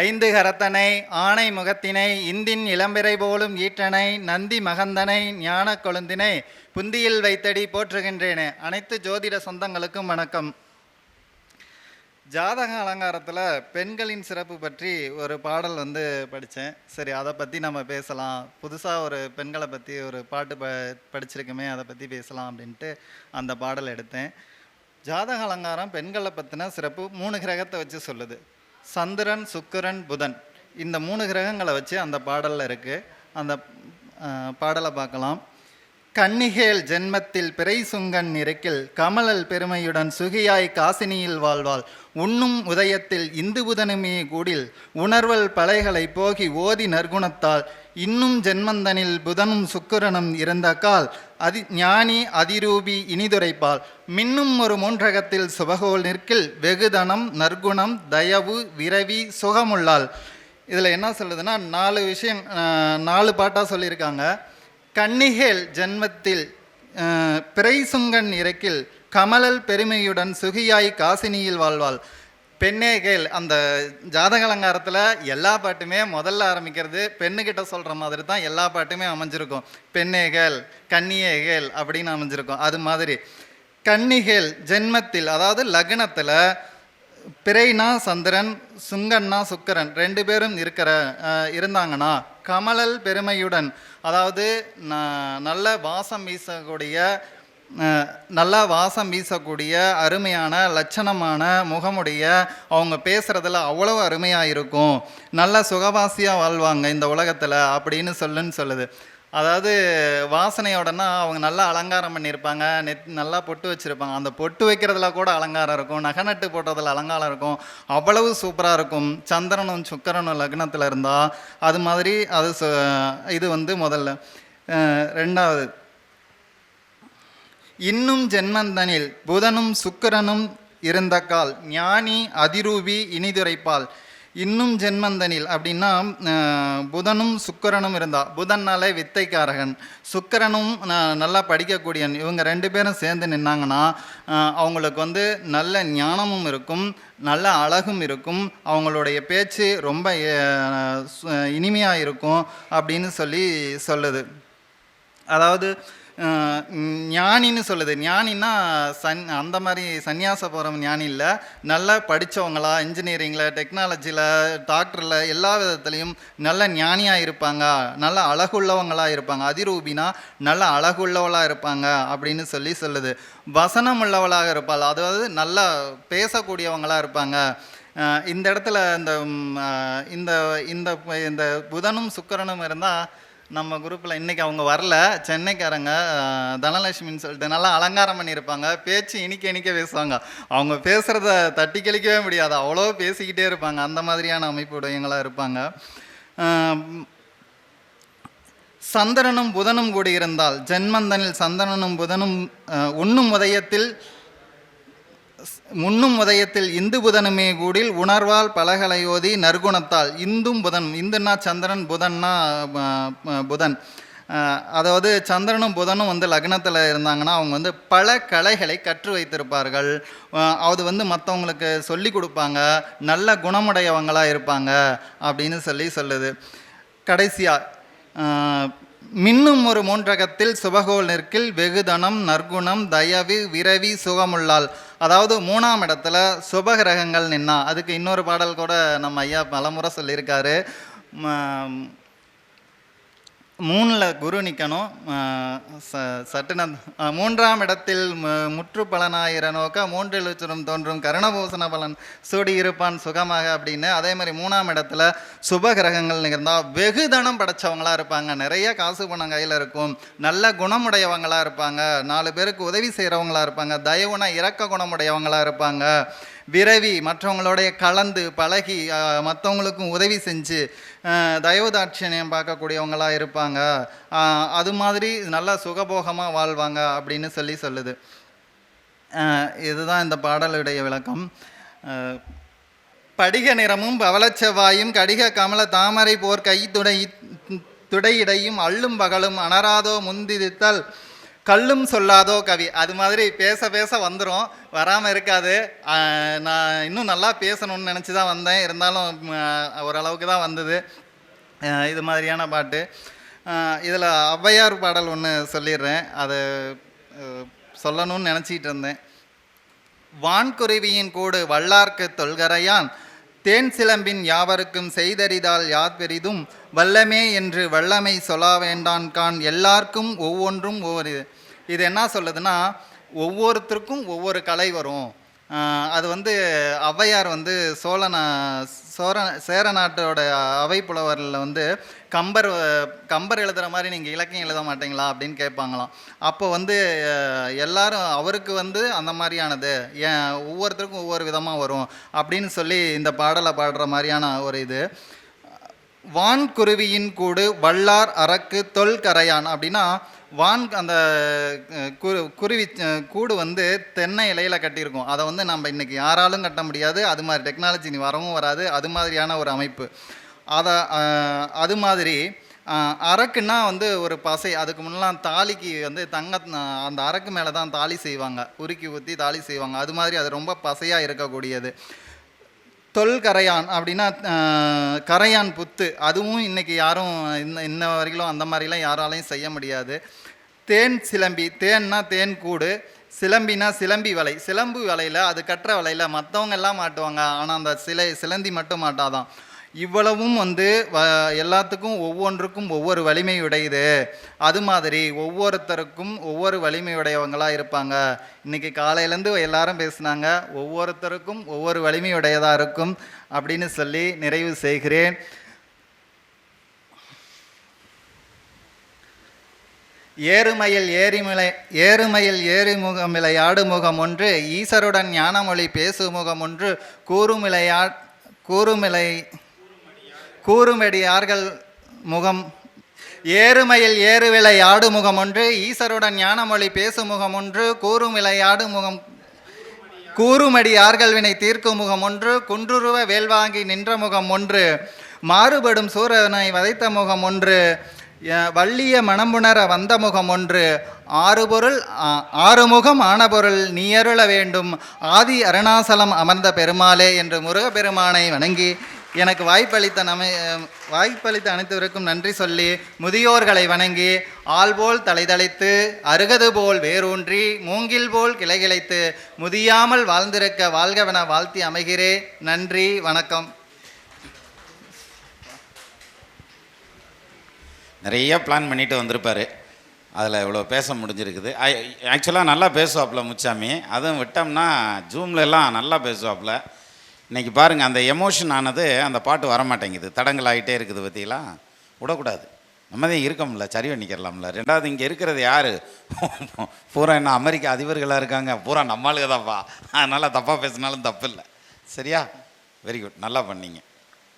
ஐந்து கரத்தனை ஆணை முகத்தினை இந்தின் இளம்பிறை போலும் ஈற்றனை நந்தி மகந்தனை ஞான கொழுந்தினை புந்தியில் வைத்தடி போற்றுகின்றேனே. அனைத்து ஜோதிட சொந்தங்களுக்கும் வணக்கம். ஜாதக அலங்காரத்தில் பெண்களின் சிறப்பு பற்றி ஒரு பாடல் வந்து படித்தேன் சரி அதை பற்றி நம்ம பேசலாம். புதுசாக ஒரு பெண்களை பற்றி ஒரு பாட்டு ப படிச்சிருக்கோமே அதை பற்றி பேசலாம் அப்படின்ட்டு அந்த பாடல் எடுத்தேன். ஜாதக அலங்காரம் பெண்களை பற்றின சிறப்பு மூணு கிரகத்தை வச்சு சொல்லுது. சந்திரன் சுக்கிரன் புதன். இந்த மூணு கிரகங்களை வச்சு அந்த பாடலில் இருக்குது அந்த பாடலை பார்க்கலாம். கன்னிகேல் ஜென்மத்தில் பிறை சுங்கன் இறக்கில் கமலல் பெருமையுடன் சுகியாய் காசினியில் வாழ்வாள். உண்ணும் உதயத்தில் இந்து புதனுமே கூடில் உணர்வல் பலைகளை போகி ஓதி நற்குணத்தால் இன்னும் ஜென்மந்தனில் புதனும் சுக்கிரனும் இருந்த கால் அதி ஞானி அதிரூபி இனிதுரைப்பால் மின்னும் ஒரு மூன்றகத்தில் சுபகோல் நிற்கில் வெகுதனம் நற்குணம் தயவு விரவி சுகமுள்ளாள். இதில் என்ன சொல்லுதுன்னா நாலு விஷயம் நாலு பாட்டாக சொல்லியிருக்காங்க. கன்னிகேல் ஜென்மத்தில் பிறைசுங்கன் இறக்கில் கமலல் பெருமையுடன் சுகியாய் காசினியில் வாழ்வாள். பெண்ணேகேல் அந்த ஜாதக அலங்காரத்தில் எல்லா பாட்டுமே முதல்ல ஆரம்பிக்கிறது பெண்ணுக்கிட்ட சொல்கிற மாதிரி தான் எல்லா பாட்டுமே அமைஞ்சிருக்கும். பெண்ணேகேல் கன்னியேகேல் அப்படின்னு அமைஞ்சிருக்கும். அது மாதிரி. கன்னிகேல் ஜென்மத்தில் அதாவது லக்னத்தில் பிறைனா சந்திரன் சுங்கன்னா சுக்கரன் ரெண்டு பேரும் இருக்கிற இருந்தாங்கன்னா கமலல் பெருமையுடன் அதாவது நல்ல வாசம் வீசக்கூடிய நல்லா வாசம் வீசக்கூடிய அருமையான லட்சணமான முகமுடைய அவங்க பேசுகிறதுல அவ்வளோ அருமையாக இருக்கும். நல்ல சுகவாசியாக வாழ்வாங்க இந்த உலகத்தில் அப்படின்னு சொல்லுன்னு சொல்லுது. அதாவது வாசனையோடனா அவங்க நல்லா அலங்காரம் பண்ணியிருப்பாங்க நெத் நல்லா பொட்டு வச்சுருப்பாங்க. அந்த பொட்டு வைக்கிறதுல கூட அலங்காரம் இருக்கும் நகை நட்டு போட்டதில் அலங்காரம் இருக்கும். அவ்வளவு சூப்பராக இருக்கும். சந்திரனும் சுக்கரனும் லக்னத்தில் இருந்தால் அது மாதிரி அது சு- இது வந்து முதல்ல. ரெண்டாவது. இன்னும் ஜென்மந்தனில் புதனும் சுக்கிரனும் இருந்த கால் ஞானி அதிரூபி இனிதுரைப்பால். இன்னும் ஜென்மந்தனில் அப்படின்னா புதனும் சுக்கரனும் இருந்தா புதன்னாலே வித்தைக்காரகன். சுக்கிரனும் நல்லா படிக்கக்கூடியன். இவங்க ரெண்டு பேரும் சேர்ந்து நின்னாங்கன்னா அவங்களுக்கு வந்து நல்ல ஞானமும் இருக்கும் நல்ல அழகும் இருக்கும் அவங்களுடைய பேச்சு ரொம்ப இனிமையாக இருக்கும் அப்படின்னு சொல்லி சொல்லுது. அதாவது ஞானின்னு சொல்லுது. ஞானின்னா சன் அந்த மாதிரி சந்நியாச போகிற ஞானி இல்லை. நல்லா படித்தவங்களா இன்ஜினியரிங்கில் டெக்னாலஜியில் டாக்டரில் எல்லா விதத்துலேயும் நல்ல ஞானியாக இருப்பாங்க. நல்ல அழகுள்ளவங்களாக இருப்பாங்க. அதிரூபினா நல்ல அழகுள்ளவளாக இருப்பாங்க அப்படின்னு சொல்லி சொல்லுது. வசனம் உள்ளவளாக இருப்பாள். அதாவது நல்லா பேசக்கூடியவங்களாக இருப்பாங்க. இந்த இடத்துல இந்த இந்த இந்த இந்த புதனும் சுக்கரனும் இருந்தால் நம்ம குரூப்பில் இன்றைக்கி அவங்க வரல. சென்னைக்காரங்க தனலட்சுமின்னு சொல்லிட்டு நல்லா அலங்காரம் பண்ணியிருப்பாங்க. பேச்சு இனிக்க இனிக்க பேசுவாங்க. அவங்க பேசுகிறத தட்டி கழிக்கவே முடியாது. அவ்வளோ பேசிக்கிட்டே இருப்பாங்க. அந்த மாதிரியான அமைப்புடையங்களாக இருப்பாங்க. சந்திரனும் புதனும் கூடியிருந்தால் ஜென்மந்தனில் சந்திரனும் புதனும் ஒன்றும் உதயத்தில் முன்னும் உதயத்தில் இந்து புதனுமே கூடில் உணர்வால் பலகலையோதி நற்குணத்தால். இந்தும் புதன் இந்துன்னா சந்திரன் புதன்னா புதன். அதாவது சந்திரனும் புதனும் வந்து லக்னத்தில் இருந்தாங்கன்னா அவங்க வந்து பல கலைகளை கற்று வைத்திருப்பார்கள். அது வந்து மற்றவங்களுக்கு சொல்லி கொடுப்பாங்க. நல்ல குணமுடையவங்களாக இருப்பாங்க அப்படின்னு சொல்லி சொல்லுது. கடைசியாக மின்னும் ஒரு மூன்றகத்தில் சுபகோல் நிற்கில் வெகுதனம் நற்குணம் தயவு விரவி சுகமுள்ளாள் அதாவது மூணாம் இடத்துல சுபகிரகங்கள் நின்னா அதுக்கு இன்னொரு பாடல் கூட நம்ம ஐயா பலமுறை சொல்லியிருக்காரு. மூணில் குரு நிற்கணும் சட்டுன மூன்றாம் இடத்தில் முற்று பலனாயிர நோக்க மூன்றில் உச்சரும் தோன்றும் கருணபூசண பலன் சூடி இருப்பான் சுகமாக அப்படின்னு. அதே மாதிரி மூணாம் இடத்துல சுப கிரகங்கள் வெகு தனம் படைச்சவங்களா இருப்பாங்க. நிறைய காசு பணம் கையில் இருக்கும். நல்ல குணமுடையவங்களாக இருப்பாங்க. நாலு பேருக்கு உதவி செய்கிறவங்களா இருப்பாங்க. தயவுனா இரக்க குணமுடையவங்களாக இருப்பாங்க. விரவி மற்றவங்களோடைய கலந்து பழகி மற்றவங்களுக்கும் உதவி செஞ்சு தயவுதாட்சியம் பார்க்கக்கூடியவங்களாக இருப்பாங்க. அது மாதிரி நல்லா சுகபோகமாக வாழ்வாங்க அப்படின்னு சொல்லி சொல்லுது. இதுதான் இந்த பாடலுடைய விளக்கம். படிக நிறமும் பவளச்செவ்வாயும் கடிக கமல தாமரை போர் கை துடை துடையிடையும் அள்ளும் பகலும் அனராதோ முந்திதித்தல் கல்லும் சொல்லாதோ கவி. அது மாதிரி பேச பேச வந்துடும் வராமல் இருக்காது. நான் இன்னும் நல்லா பேசணும்னு நினச்சி தான் வந்தேன். இருந்தாலும் ஓரளவுக்கு தான் வந்தது. இது மாதிரியான பாட்டு. இதில் ஔவையார் பாடல் ஒன்று சொல்லிடுறேன். அதை சொல்லணும்னு நினச்சிக்கிட்டு இருந்தேன். வான்குருவியின் கூடு வல்லார்க்கு தொல்கரையான் தேன் சிலம்பின் யாவருக்கும் செய்தறிதால் யார் பெரிதும் வல்லமே என்று வல்லமை சொல்ல வேண்டான்கான் எல்லாருக்கும் ஒவ்வொன்றும் ஒவ்வொரு இது. இது என்ன சொல்லுதுன்னா ஒவ்வொருத்தருக்கும் ஒவ்வொரு கலை வரும். அது வந்து ஔவையார் வந்து சோழனா சோர சேர நாட்டோட அவை புலவரில் வந்து கம்பர் கம்பர் எழுதுகிற மாதிரி நீங்கள் இலக்கியம் எழுத மாட்டீங்களா அப்படின்னு கேட்பாங்களாம். அப்போ வந்து எல்லாரும் அவருக்கு வந்து அந்த மாதிரியானது. ஏன் ஒவ்வொருத்தருக்கும் ஒவ்வொரு விதமாக வரும் அப்படின்னு சொல்லி இந்த பாடலை பாடுற மாதிரியான ஒரு இது. வான்குருவியின் கூடு வல்லார் அரக்கு தொல் கரையான் அப்படின்னா வான் அந்த குரு குருவி கூடு வந்து தென்னை இலையில் கட்டியிருக்கும். அதை வந்து நம்ம இன்றைக்கி யாராலும் கட்ட முடியாது. அது மாதிரி டெக்னாலஜி நீ வரவும் வராது. அது மாதிரியான ஒரு அமைப்பு. அதை அது மாதிரி அரக்குன்னா வந்து ஒரு பசை. அதுக்கு முன்னெல்லாம் தாலிக்கு வந்து தங்க அந்த அரக்கு மேலே தான் தாலி செய்வாங்க. உருக்கி ஊற்றி தாலி செய்வாங்க. அது மாதிரி அது ரொம்ப பசையாக இருக்கக்கூடியது. தொல் கரையான் அப்படின்னா கரையான் புத்து. அதுவும் இன்றைக்கி யாரும் இன்ன இன்ன வரைக்கும் அந்த மாதிரிலாம் யாராலையும் செய்ய முடியாது. தேன் சிலம்பி தேன்னா தேன் கூடு சிலம்பினா சிலம்பி வலை. சிலம்பு வலையில் அது கட்டுற வலையில் மற்றவங்க எல்லாம் மாட்டுவாங்க. ஆனால் அந்த சிலை சிலந்தி மட்டும் மாட்டாதான். இவ்வளவும் வந்து வ எல்லாத்துக்கும் ஒவ்வொன்றுக்கும் ஒவ்வொரு வலிமை அது மாதிரி ஒவ்வொருத்தருக்கும் ஒவ்வொரு வலிமை உடையவங்களாக இருப்பாங்க. இன்னைக்கு காலையிலேருந்து எல்லாரும் பேசுனாங்க ஒவ்வொருத்தருக்கும் ஒவ்வொரு வலிமை உடையதாக இருக்கும் அப்படின்னு சொல்லி நிறைவு செய்கிறேன். ஏறுமையில் ஏரிமுலை ஏறுமையில் ஏறிமுகமிலை ஆடுமுகம் ஒன்று ஈசருடன் ஞானமொழி பேசுமுகம் ஒன்று கூறுமிலையா கூறுமிலை கூறுமெடியார்கள் முகம் ஏறுமையில் ஏறுவிலை ஆடுமுகம் ஒன்று ஈசருடன் ஞானமொழி பேசும் முகம் ஒன்று கூறுமிலை ஆடுமுகம் கூறுமடி ஆர்கள் வினை தீர்க்கும் முகம் ஒன்று குன்றுருவ வேல்வாங்கி நின்ற முகம் ஒன்று மாறுபடும் சூரனை வதைத்த முகம் ஒன்று வள்ளிய மணம்புணர வந்த முகம் ஒன்று ஆறு பொருள் ஆறுமுகம் ஆன பொருள் நீ அருள வேண்டும் ஆதி அருணாசலம் அமர்ந்த பெருமாளே என்று முருகப்பெருமானை வணங்கி எனக்கு வாய்ப்பளித்த நமை வாய்ப்பளித்த அனைத்துவருக்கும் நன்றி சொல்லி முதியோர்களை வணங்கி ஆள் போல் தலைதளித்து அருகது போல் வேரூன்றி மூங்கில் போல் கிளைகிளைத்து முதியாமல் வாழ்ந்திருக்க வாழ்கவென வாழ்த்தி அமைகிறே நன்றி வணக்கம். நிறைய பிளான் பண்ணிட்டு வந்திருப்பாரு. அதில் இவ்வளோ பேச முடிஞ்சிருக்குது. ஆக்சுவலாக நல்லா பேசுவாப்புல முச்சாமி. அதுவும் விட்டோம்னா ஜூம்ல நல்லா பேசுவாப்புல. இன்னைக்கு பாருங்கள் அந்த எமோஷன் ஆனது அந்த பாட்டு வரமாட்டேங்குது. தடங்கள் ஆகிட்டே இருக்குது பற்றிங்களா விடக்கூடாது. நம்ம தான் இருக்கோம்ல சரி பண்ணிக்கிறலாம்ல ரெண்டாவது இங்கே இருக்கிறது யார்? பூரா என்ன அமெரிக்க அதிபர்களாக இருக்காங்க. பூரா நம்மளுக்கு தான்ப்பா அதனால் தப்பாக பேசினாலும் தப்பு இல்லை சரியா? வெரி குட் நல்லா பண்ணீங்க.